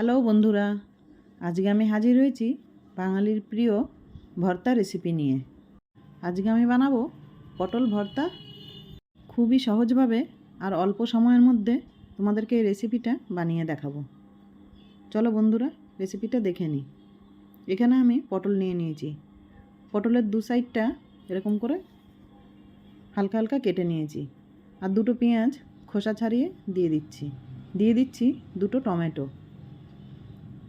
Hello বন্ধুরা, আজকে আমি হাজির হয়েছি বাঙালির প্রিয় ভর্তা রেসিপি নিয়ে। আজকে আমি বানাবো পটল ভর্তা। খুবই সহজভাবে আর অল্প সময়ের মধ্যে তোমাদেরকে এই রেসিপিটা বানিয়ে দেখাবো। চলো বন্ধুরা রেসিপিটা দেখে নিই। এখানে আমি পটল নিয়ে নিয়েছি। পটলের দু সাইডটা এরকম করে হালকা হালকা কেটে নিয়েছি। আর দুটো পেঁয়াজ খোসা ছাড়িয়ে দিয়ে দিচ্ছি। দিয়ে দিচ্ছি দুটো টমেটো।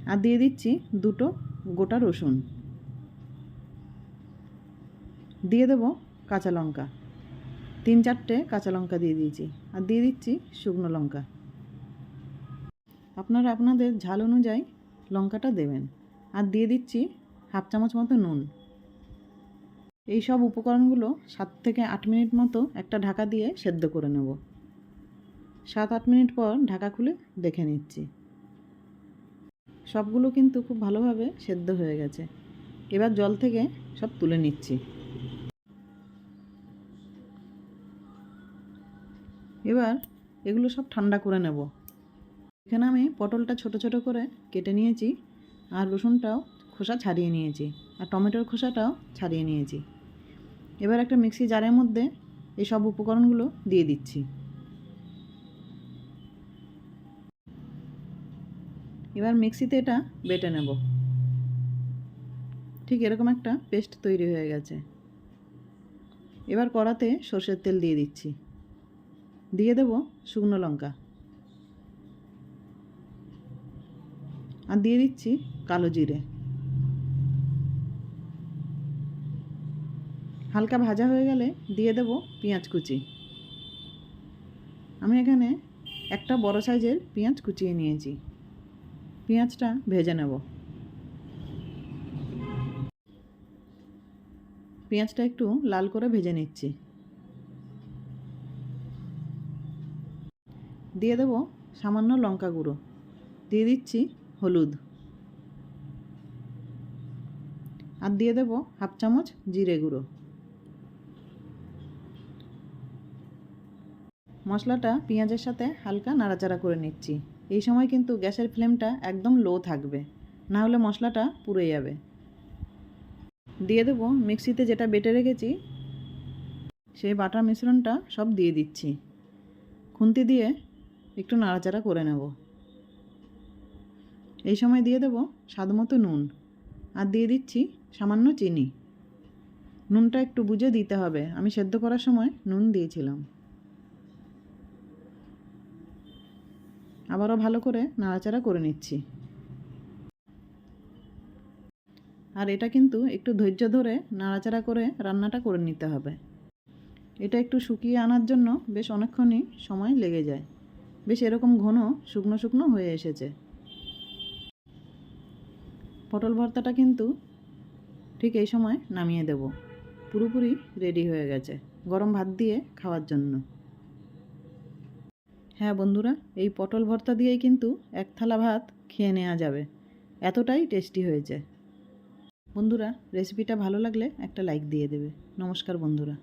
আর দিয়ে দিচ্ছি দুটো গোটা রসুন। দিয়ে দেবো কাঁচা লঙ্কা। তিন চারটে কাঁচা লঙ্কা দিয়ে দিয়েছি। আর দিয়ে দিচ্ছি শুকনো লঙ্কা। আপনারা আপনাদের ঝাল অনুযায়ী লঙ্কাটা দেবেন। আর দিয়ে দিচ্ছি হাফ চামচ মতো নুন। এই সব উপকরণগুলো সাত থেকে আট মিনিট মতো একটা ঢাকা দিয়ে সেদ্ধ করে নেব। সাত আট মিনিট পর ঢাকা খুলে দেখে নিচ্ছি। সবগুলো কিন্তু খুব ভালোভাবে সেদ্ধ হয়ে গেছে। এবার জল থেকে সব তুলে নিচ্ছি। এবার এগুলো সব ঠান্ডা করে নেব। এখানে আমি পটলটা ছোট ছোট করে কেটে নিয়েছি আর রসুনটাও খোসা ছাড়িয়ে নিয়েছি আর টমেটোর খোসাটাও ছাড়িয়ে নিয়েছি। এবার একটা মিক্সি জারের মধ্যে এই সব উপকরণগুলো দিয়ে দিচ্ছি। এবার মিক্সিতে এটা বেটে নেব। ঠিক এরকম একটা পেস্ট তৈরি হয়ে গেছে। এবার কড়াতে সর্ষের তেল দিয়ে দিচ্ছি। দিয়ে দেব শুকনো লঙ্কা। আর দিয়ে দিচ্ছি কালো জিরে। হালকা ভাজা হয়ে গেলে দিয়ে দেব পেঁয়াজ কুচি। আমি এখানে একটা বড় সাইজের পেঁয়াজ কুচিয়ে নিয়েছি। পেঁয়াজটা ভেজে নেব। পেঁয়াজটা একটু লাল করে ভেজে নিচ্ছি। দিয়ে দেব সামান্য লঙ্কা গুঁড়ো। দিয়ে দিচ্ছি হলুদ। আর দিয়ে দেব হাফ চামচ জিরে গুঁড়ো। মশলাটা পেঁয়াজের সাথে হালকা নাড়াচাড়া করে নিচ্ছি। এই সময় কিন্তু গ্যাসের ফ্লেমটা একদম লো থাকবে। না হলে মশলাটা পুড়ে যাবে। দিয়ে দেবো মিক্সিতে যেটা বেটে রেখেছি, সেই বাটার মিশ্রণটা সব দিয়ে দিচ্ছি। খুন্তি দিয়ে একটু নাড়াচাড়া করে নেব। এই সময় দিয়ে দেবো স্বাদ মতো নুন। আর দিয়ে দিচ্ছি সামান্য চিনি। নুনটা একটু বুঝে দিতে হবে। আমি সেদ্ধ করার সময় নুন দিয়েছিলাম। আবারও ভালো করে নাড়াচাড়া করে নিচ্ছি। আর এটা কিন্তু একটু ধৈর্য ধরে নাড়াচাড়া করে রান্নাটা করে নিতে হবে। এটা একটু শুকিয়ে আনার জন্য বেশ অনেকক্ষণই সময় লেগে যায়। বেশ এরকম ঘন, শুকনো শুকনো হয়ে এসেছে। পটল ভর্তাটা কিন্তু ঠিক এই সময় নামিয়ে দেব। পুরোপুরি রেডি হয়ে গেছে। গরম ভাত দিয়ে খাওয়ার জন্য। হ্যাঁ বন্ধুরা, এই পটল ভর্তা দিয়েই কিন্তু এক থালা ভাত খেয়ে নেওয়া যাবে। এতটাই টেস্টি হয়েছে। বন্ধুরা রেসিপিটা ভালো লাগলে একটা লাইক দিয়ে দেবে। নমস্কার বন্ধুরা।